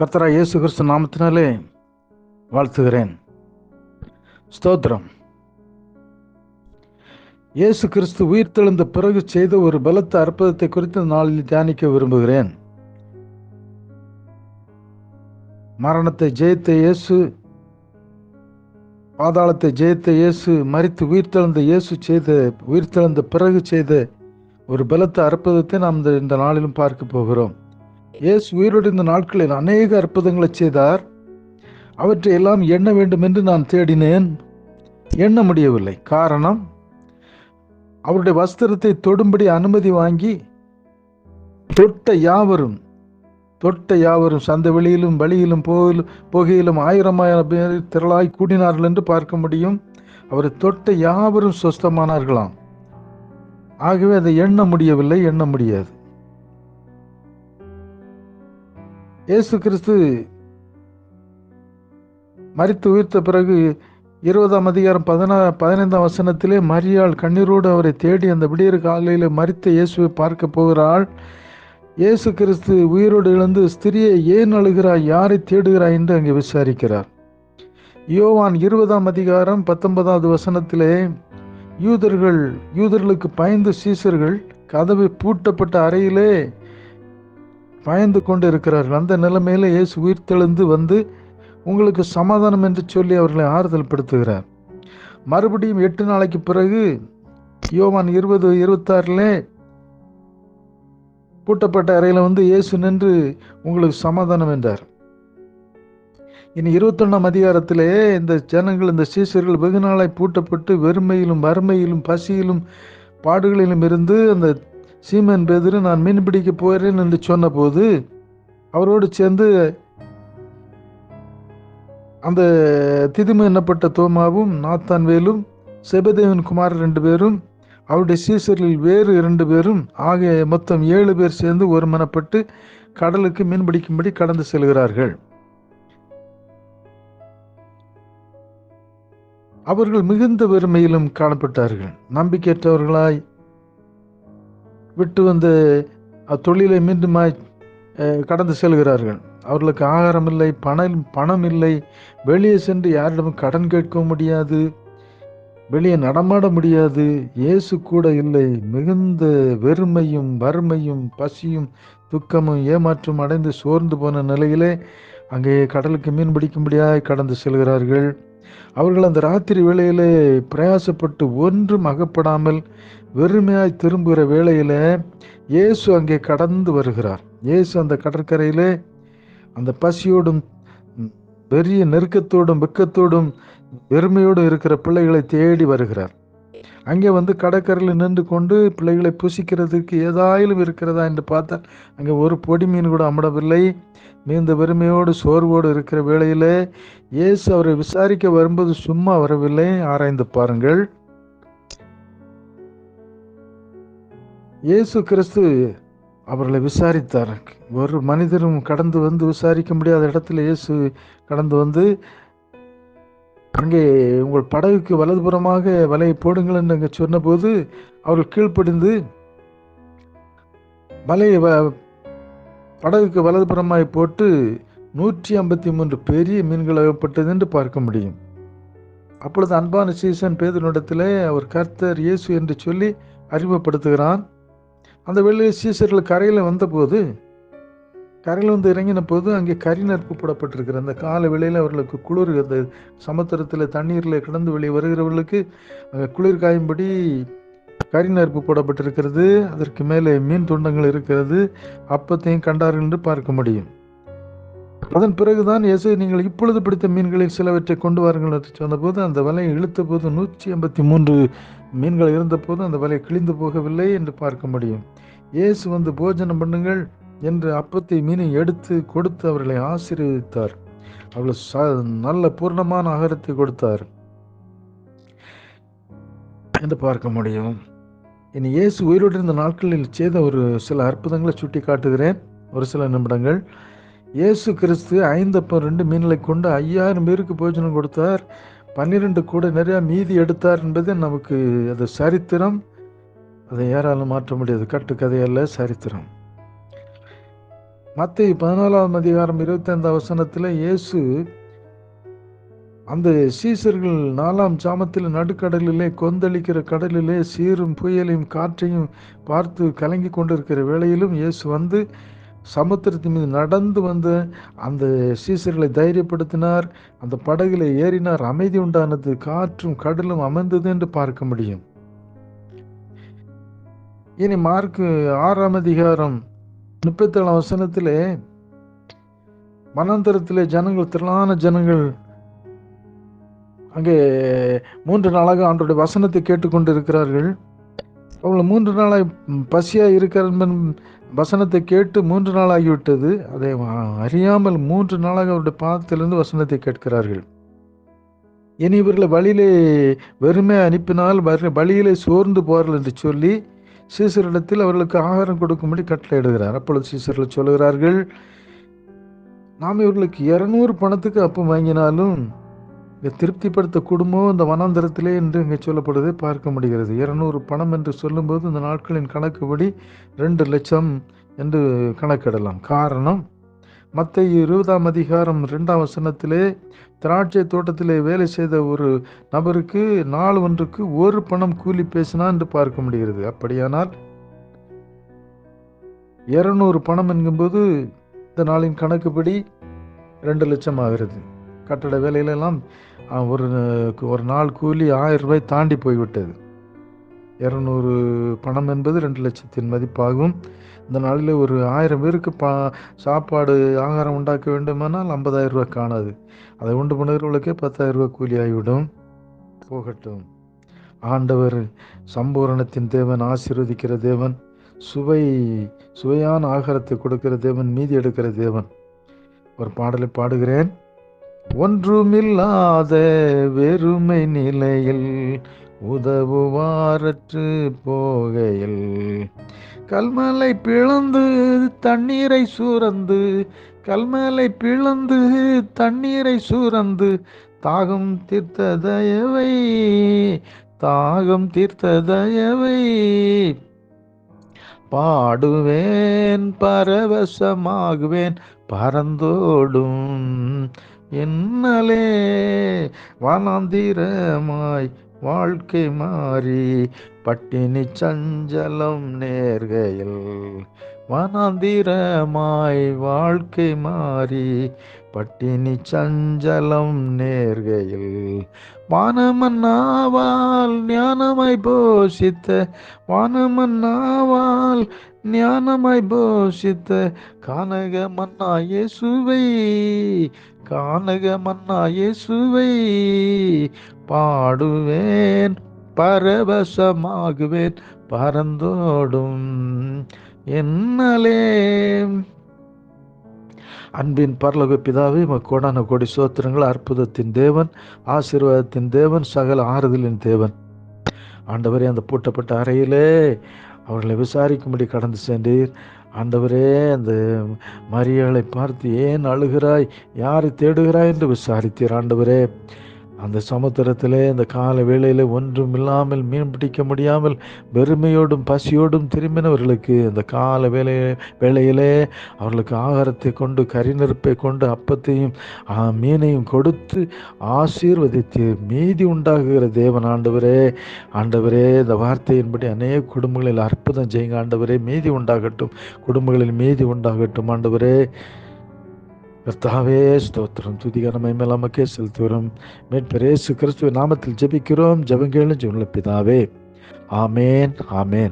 கர்த்தரா இயேசு கிறிஸ்து நாமத்தினாலே வாழ்த்துகிறேன். ஸ்தோத்திரம். இயேசு கிறிஸ்து உயிர்த்தெழுந்த பிறகு செய்த ஒரு பலத்த அற்புதத்தை குறித்து நாளில் தியானிக்க விரும்புகிறேன். மரணத்தை ஜெயித்த இயேசு பாதாளத்தை ஜெயித்த இயேசு மறித்து உயிர்த்தெழுந்த இயேசு செய்த உயிர்த்தெழுந்த பிறகு செய்த ஒரு பலத்த அற்புதத்தை நாம் இந்த இந்த நாளிலும் பார்க்க போகிறோம். இயேசு உயிரோடு இந்த நாட்களில் அநேக அற்புதங்களை செய்தார். அவற்றை எல்லாம் எண்ண வேண்டும் என்று நான் தேடினேன். எண்ண முடியவில்லை காரணம் அவருடைய வஸ்திரத்தை தொடும்படி அனுமதி வாங்கி தொட்ட யாவரும் தொட்ட யாவரும் சந்த வெளியிலும் வழியிலும் போகிலும் போகையிலும் ஆயிரம் ஆயிரம் பேர் திரளாய் கூடினார்கள் என்று பார்க்க முடியும். அவரை தொட்ட யாவரும் சொஸ்தமானார்களாம். ஆகவே அதை எண்ண முடியவில்லை எண்ண முடியாது. இயேசு கிறிஸ்து மறித்து உயிர்த்த பிறகு இருபதாம் அதிகாரம் பதினா பதினைந்தாம் வசனத்திலே மரியாள் கண்ணீரோடு அவரை தேடி அந்த விடியற் காலையில் மறித்த இயேசுவை பார்க்க போகிறாள். இயேசு கிறிஸ்து உயிரோடு இழந்து ஸ்திரியை ஏன் அழுகிறாய்? யாரை தேடுகிறாய்? என்று அங்கே விசாரிக்கிறார். யோவான் இருபதாம் அதிகாரம் பத்தொன்பதாவது வசனத்திலே யூதர்கள் யூதர்களுக்கு பயந்து சீசர்கள் கதவை பூட்டப்பட்ட அறையிலே பயந்து கொண்டு இருக்கிறார்கள் அந்த நிலைமையில் இயேசு உயிர்த்தெழுந்து வந்து உங்களுக்கு சமாதானம் என்று சொல்லி அவர்களை ஆறுதல் படுத்துகிறார் மறுபடியும் எட்டு நாளைக்கு பிறகு யோவான் இருபது இருபத்தாறுல பூட்டப்பட்ட அறையில் வந்து இயேசு நின்று உங்களுக்கு சமாதானம் என்றார். இனி இருபத்தொன்னாம் அதிகாரத்திலே இந்த ஜனங்கள் இந்த சீசர்கள் வெகு நாளாய் பூட்டப்பட்டு வெறுமையிலும் வறுமையிலும் பசியிலும் பாடுகளிலும் இருந்து அந்த சீமன் பேதிரு நான் மீன் பிடிக்க போகிறேன் என்று சொன்னபோது அவரோடு சேர்ந்து அந்த திதிமு எண்ணப்பட்ட தோமாவும் நாத்தான் வேலும் செபதேவன் குமார் ரெண்டு பேரும் அவருடைய சீசரில் வேறு இரண்டு பேரும் ஆகிய மொத்தம் ஏழு பேர் சேர்ந்து ஒருமனப்பட்டு கடலுக்கு மீன் பிடிக்கும்படி கடந்து செல்கிறார்கள். அவர்கள் மிகுந்த வெறுமையிலும் காணப்பட்டார்கள். நம்பிக்கையற்றவர்களாய் விட்டு வந்து அத்தொழிலை மீண்டுமாய் கடந்து செல்கிறார்கள். அவர்களுக்கு ஆகாரம் இல்லை பணம் பணம் இல்லை. வெளியே சென்று யாரிடமும் கடன் கேட்க முடியாது. வெளியே நடமாட முடியாது. இயேசு கூட இல்லை. மிகுந்த வெறுமையும் வறுமையும் பசியும் துக்கமும் ஏமாற்றம் அடைந்து சோர்ந்து போன நிலையிலே அங்கே கடலுக்கு மீன் பிடிக்கும்படியாக கடந்து செல்கிறார்கள். அவர்கள் அந்த ராத்திரி வேளையிலே பிரயாசப்பட்டு ஒன்றும் அகப்படாமல் வெறுமையாய் திரும்புகிற வேளையில் இயேசு அங்கே கடந்து வருகிறார். இயேசு அந்த கடற்கரையிலே அந்த பசியோடும் பெரிய நெருக்கத்தோடும் வெக்கத்தோடும் வெறுமையோடும் இருக்கிற பிள்ளைகளை தேடி வருகிறார். அங்கே வந்து கடற்கரையில் நின்று கொண்டு பிள்ளைகளை புசிக்கிறதுக்கு ஏதாயிலும் இருக்கிறதா என்று பார்த்தால் அங்கே ஒரு பொடி மீன் கூட அமடவில்லை மீந்த வெறுமையோடு சோர்வோடு இருக்கிற வேளையில் இயேசு அவரை விசாரிக்க வரும்போது சும்மா வரவில்லை. ஆராய்ந்து பாருங்கள். இயேசு கிறிஸ்து அவர்களை விசாரித்தார். ஒரு மனிதரும் கடந்து வந்து விசாரிக்க முடியாத இடத்துல இயேசு கடந்து வந்து அங்கே உங்கள் படகுக்கு வலதுபுறமாக வலையை போடுங்கள் என்று அங்கே சொன்னபோது அவர்கள் கீழ்ப்படிந்து வலையை படகுக்கு வலதுபுறமாய் போட்டு நூற்றி ஐம்பத்தி மூன்று பெரிய மீன்கள் அகப்பட்டது என்று பார்க்க முடியும். அப்பொழுது அன்பான சீசன் பேதனிடத்தில் அவர் கர்த்தர் இயேசு என்று சொல்லி அறிமுகப்படுத்துகிறான். அந்த வெள்ளை சீசர்கள் கரையில் வந்தபோது கரையில் வந்து இறங்கின போது அங்கே கறி நெருப்பு போடப்பட்டிருக்கிற அந்த கால வேளையில் அவர்களுக்கு குளிர் அந்த சமுத்திரத்தில் தண்ணீரில் கிடந்து வெளியே வருகிறவர்களுக்கு அங்கே குளிர் காயும்படி கறி நெருப்பு போடப்பட்டிருக்கிறது. அதற்கு மேலே மீன் துண்டங்கள் இருக்கிறது. அப்பத்தையும் கண்டார்கள் என்று பார்க்க முடியும். அதன் பிறகுதான் இயேசு நீங்கள் இப்பொழுது பிடித்த மீன்களில் சிலவற்றை கொண்டு வாருங்கள் என்று சொன்னபோது அந்த வலையை இழுத்த போது நூற்றி ஐம்பத்தி மூன்று மீன்கள் இருந்தபோது அந்த வலை கிழிந்து போகவில்லை என்று பார்க்க முடியும். இயேசு வந்து போஜனம் பண்ணுங்கள் என்று அப்பத்தை மீனை எடுத்து கொடுத்து அவர்களை ஆசீர்வதித்தார். அவர்கள் நல்ல பூர்ணமான ஆகாரத்தை கொடுத்தார். என்று பார்க்க முடியும். இனி இயேசு உயிரோடு இருந்த நாட்களில் செய்த ஒரு சில அற்புதங்களை சுட்டி காட்டுகிறேன் ஒரு சில நிமிடங்கள். இயேசு கிறிஸ்து ஐந்தப்பம் ரெண்டு மீன்களை கொண்டு ஐயாயிரம் பேருக்கு போஜனம் கொடுத்தார். பன்னிரெண்டு கூட நிறையா மீதி எடுத்தார் என்பது நமக்கு அது சரித்திரம். அதை யாராலும் மாற்ற முடியாது. கட்டுக்கதையல்ல சரித்திரம். மத்திய பதினாலாம் அதிகாரம் இருபத்தைந்தாம் வசனத்தில் இயேசு அந்த சீசர்கள் நாலாம் சாமத்தில் நடுக்கடலிலே கொந்தளிக்கிற கடலிலே சீரும் புயலையும் காற்றையும் பார்த்து கலங்கி கொண்டிருக்கிற வேளையிலும் இயேசு வந்து சமுத்திரத்தின் மீது நடந்து வந்து அந்த சீசர்களை தைரியப்படுத்தினார் அந்த படகில் ஏறினார் அமைதி உண்டானது காற்றும் கடலும் அமைந்தது என்று பார்க்க முடியும். இனி மார்க்கு ஆறாம் அதிகாரம் முப்பத்தேழாம் வசனத்திலே மனாந்தரத்திலே ஜனங்கள் திரளான ஜனங்கள் அங்கே மூன்று நாளாக ஆண்டோடைய வசனத்தை கேட்டுக்கொண்டு இருக்கிறார்கள் அவர்கள் மூன்று நாளாக பசியாக இருக்கிற வசனத்தை கேட்டு மூன்று நாள் ஆகிவிட்டது அதை அறியாமல் மூன்று நாளாக அவருடைய பாதத்திலிருந்து வசனத்தை கேட்கிறார்கள். இனி இவர்களை வழியிலே வெறுமை அனுப்பினால் வழியிலே சோர்ந்து போவார்கள் என்று சொல்லி சீசரிடத்தில் அவர்களுக்கு ஆகாரம் கொடுக்கும்படி கட்டளையிடுகிறார் அப்பொழுது சீசர்கள் சொல்லுகிறார்கள் நாம் இவர்களுக்கு இரநூறு பணத்துக்கு அப்பம் வாங்கினாலும் இங்கே திருப்திப்படுத்த குடும்பம் இந்த வனாந்தரத்திலே என்று இங்கே சொல்லப்படுவதை பார்க்க முடிகிறது. இருநூறு பணம் என்று சொல்லும்போது இந்த நாட்களின் கணக்குப்படி ரெண்டு லட்சம் என்று கணக்கிடலாம். காரணம் மற்ற இருபதாம் அதிகாரம் ரெண்டாம் வசனத்திலே திராட்சை தோட்டத்திலே வேலை செய்த ஒரு நபருக்கு நாள் ஒன்றுக்கு ஒரு பணம் கூலி பேசினா என்று பார்க்க முடிகிறது. அப்படியானால் இருநூறு பணம் என்கும்போது இந்த நாளின் கணக்குப்படி ரெண்டு லட்சம் ஆகிறது. கட்டட வேலையிலெல்லாம் ஒரு ஒரு நாள் கூலி ஆயிரம் ரூபாய் தாண்டி போய்விட்டது. இரநூறு பணம் என்பது ரெண்டு லட்சத்தின் மதிப்பாகும். இந்த நாளில் ஒரு ஆயிரம் பேருக்கு பா சாப்பாடு ஆகாரம் உண்டாக்க வேண்டுமானால் ஐம்பதாயிரம் ரூபாய் காணாது. அதை உண்டு பண்ணுகிறவர்களுக்கே பத்தாயிரம் ரூபாய் கூலி ஆகிவிடும் போகட்டும். ஆண்டவர் சம்பூரணத்தின் தேவன் ஆசீர்வதிக்கிற தேவன் சுவை சுவையான ஆகாரத்தை கொடுக்கிற தேவன் மீதி எடுக்கிற தேவன். ஒரு பாடலை பாடுகிறேன். ஒன்றுமில்லாத வெறுமை நிலையில் உதவுவாரற்று போகையில். கல்மலை பிளந்து தண்ணீரை சுரந்து கல்மலை பிளந்து தண்ணீரை சுரந்து தாகம் தீர்த்த தயவை தாகம் தீர்த்த தயவை பாடுவேன் பரவசமாகுவேன் பறந்தோடும் என்னலே வனாந்திரமாய் வாழ்க்கை மாறி பட்டினி சஞ்சலம் நேர்கையில். வனாந்திரமாய் வாழ்க்கை மாறி பட்டினி சஞ்சலம் நேர்கையில். வானமன்னாவால் ஞானமாய் போஷித்த வானமன்னாவால் ஞானமாய் போஷித்த கானக மன்னா இயேசுவை கானக மன்னா இயேசுவை பாடுவேன் பரவசமாகுவேன் பறந்தோடும் என்னலே. அன்பின் பரலோக பிதாவே கோடான கோடி சோத்திரங்கள் அற்புதத்தின் தேவன் ஆசீர்வாதத்தின் தேவன் சகல ஆறுதலின் தேவன். ஆண்டவரே அந்த பூட்டப்பட்ட அறையிலே அவர்களை விசாரிக்கும்படி கடந்து சென்றீர். ஆண்டவரே அந்த மரியாளை பார்த்து ஏன் அழுகிறாய்? யாரை தேடுகிறாய் என்று விசாரித்தீர் ஆண்டவரே. அந்த சமுத்திரத்திலே இந்த கால வேளையில் ஒன்றும் இல்லாமல் மீன் பிடிக்க முடியாமல் வெறுமையோடும் பசியோடும் திரும்பினவர்களுக்கு அந்த கால வேலை வேளையிலே அவர்களுக்கு ஆகாரத்தை கொண்டு கரிநெருப்பை கொண்டு அப்பத்தையும் மீனையும் கொடுத்து ஆசீர்வதித்து மீதி உண்டாகுகிற தேவன் ஆண்டவரே ஆண்டவரே இந்த வார்த்தையின்படி அநேக குடும்பங்களில் அற்புதம் செய்யுங்க ஆண்டவரே மீதி உண்டாகட்டும் குடும்பங்களில் மீதி உண்டாகட்டும் ஆண்டவரே. கர்த்தாவே ஸ்தோத்திரம். துதிகரமை மேலாமக்கே செலுத்துகிறோம். மேற்பரேசு கிறிஸ்துவ நாமத்தில் ஜெபிக்கிறோம். ஜெபங்கேளும் ஜெபங்கள பிதாவே. ஆமேன் ஆமேன்.